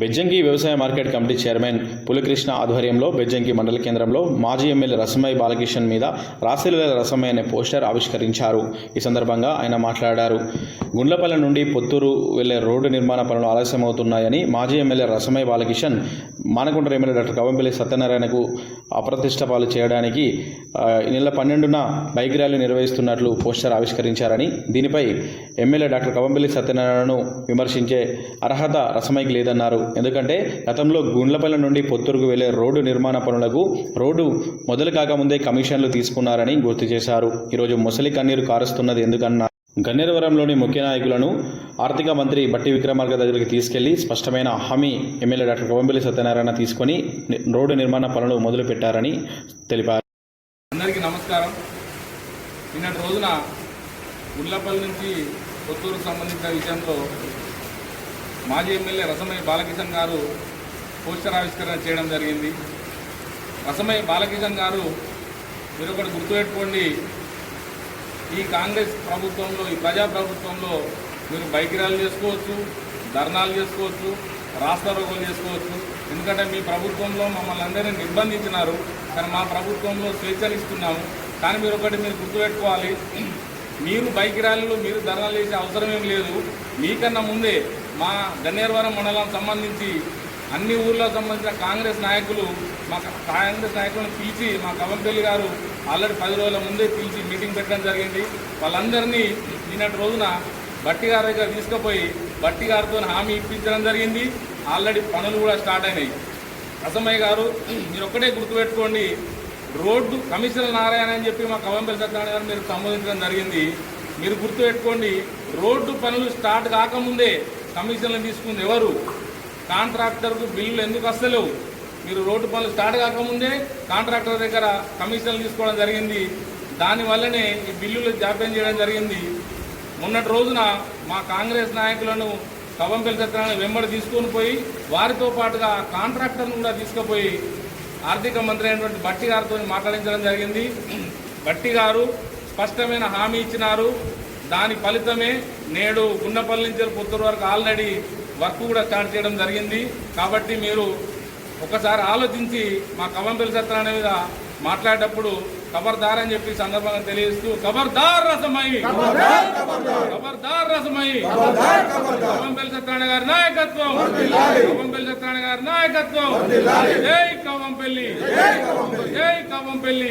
బెజ్జంకి వ్యవసాయ market committee chairman Pulikrishna ఆధ్వర్యంలో బెజ్జంకి మండల కేంద్రంలో మాజీ ఎమ్మెల్యే రసమయ్య బాలకిషన్ మీద రాసిల రసమయ్య అనే పోస్టర్ ఆవిష్కరించారు. ఈ సందర్భంగా ఆయన మాట్లాడారు. గుండ్లపల్లి నుండి పొత్తూరు వెళ్ళే రోడ్డు నిర్మాణ పనులు ఆలస్యమవుతున్నాయని మాజీ MLA Rasamayya Balakishan Manakonda MLA doctor Kavampally సత్యనారాయణకు అప్రతిష్ట పాలు చేయడానికి నెల పన్నెండున బైక్ ర్యాలీ నిర్వహిస్తున్నట్లు పోస్టర్ ఆవిష్కరించారని దీనిపై ఎమ్మెల్యే డాక్టర్ కవంపల్లి సత్యనారాయణను విమర్శించే అర్హత రసమైకి లేదన్నారు. ఎందుకంటే గతంలో గుండ్లపల్లి నుండి పొత్తూరుకు వెళ్ళే రోడ్డు నిర్మాణ పనులకు రోడ్డు మొదలు కాకముందే కమిషన్లు తీసుకున్నారని గుర్తు చేశారు. ఈరోజు ముసలి కన్నీరు కారుస్తున్నది ఎందుకన్నా? గన్నేరవరంలోని ముఖ్య నాయకులను ఆర్థిక మంత్రి బట్టి విక్రమార్క దగ్గరికి తీసుకెళ్ళి స్పష్టమైన హామీ ఎమ్మెల్యే డాక్టర్ కవంపల్లి సత్యనారాయణ తీసుకొని రోడ్డు నిర్మాణ పనులు మొదలు పెట్టారని తెలిపారు. అందరికీ నమస్కారం. నిన్నటి రోజున ఉల్లపల్లి నుంచి కొత్తూరుకు సంబంధించిన విషయంలో మాజీ ఎమ్మెల్యే రసమయ్య బాలకిషన్ గారు పోస్టర్ ఆవిష్కరణ చేయడం జరిగింది. రసమయ్య బాలకిషన్ గారు మీరు ఒకటి గుర్తుపెట్టుకోండి. ఈ కాంగ్రెస్ ప్రభుత్వంలో ఈ ప్రజా ప్రభుత్వంలో మీరు బైక్ ర్యాలీ చేసుకోవచ్చు ధర్నాలు చేసుకోవచ్చు రాష్ట్ర రోగులు చేసుకోవచ్చు. ఎందుకంటే మీ ప్రభుత్వంలో మమ్మల్ని అందరినీ నిర్బంధించినారు. కానీ మా ప్రభుత్వంలో స్వేచ్ఛలు ఇస్తున్నాము కానీ మీరు ఒకటి మీరు గుర్తుపెట్టుకోవాలి. మీరు బైక్ ర్యాలీలు మీరు ధర్నాలు చేసే అవసరం ఏం లేదు. మీకన్నా ముందే మా గన్నేరవరం మండలం సంబంధించి అన్ని ఊర్లకు సంబంధించిన కాంగ్రెస్ నాయకులు మా కాంగ్రెస్ నాయకులను పిలిచి మా కవంపల్లి గారు ఆల్రెడీ పది రోజుల ముందే పిలిచి మీటింగ్ పెట్టడం జరిగింది. వాళ్ళందరినీ నిన్నటి రోజున బట్టి గారి దగ్గర తీసుకుపోయి బట్టి గారితో హామీ ఇప్పించడం జరిగింది. ఆల్రెడీ పనులు కూడా స్టార్ట్ అయినాయి. అసమయ్య గారు మీరు ఒక్కటే గుర్తుపెట్టుకోండి రోడ్డు కమిషనర్ నారాయణ అని చెప్పి మా కవంపల్లి సత్యనారాయణ గారు మీరు సంబోధించడం జరిగింది. మీరు గుర్తుపెట్టుకోండి రోడ్డు పనులు స్టార్ట్ కాకముందే కమిషన్లు తీసుకుంది ఎవరు? కాంట్రాక్టర్కు బిల్లులు ఎందుకు వస్తలేవు? మీరు రోడ్డు పనులు స్టార్ట్ కాకముందే కాంట్రాక్టర్ దగ్గర కమిషన్లు తీసుకోవడం జరిగింది. దానివల్లనే ఈ బిల్లులు జాప్యం చేయడం జరిగింది. మొన్నటి రోజున మా కాంగ్రెస్ నాయకులను కవంపల్లి సత్యనారాయణ వెంబడి తీసుకొని పోయి వారితో పాటుగా కాంట్రాక్టర్ను కూడా తీసుకుపోయి ఆర్థిక మంత్రి అయినటువంటి బట్టి గారితో మాట్లాడించడం జరిగింది. బట్టి గారు స్పష్టమైన హామీ ఇచ్చినారు. దాని ఫలితమే నేడు గుండపల్లి నుంచి పుత్తూరు వరకు ఆల్రెడీ వర్క్ కూడా స్టార్ట్ చేయడం జరిగింది. కాబట్టి మీరు ఒకసారి ఆలోచించి మా కవంపల్లి సత్యనారాయణ మీద మాట్లాడేటప్పుడు ఖబర్దార్ అని చెప్పి సందర్భంగా తెలియజేస్తూ ఖబర్దార్ రసమై. ఖబర్దార్ రసమై. కవంపల్లి సత్యనారాయణ గారి నాయకత్వం. కవంపల్లి సత్యనారాయణ గారి నాయకత్వం. జై కవంపల్లి జై కవంపల్లి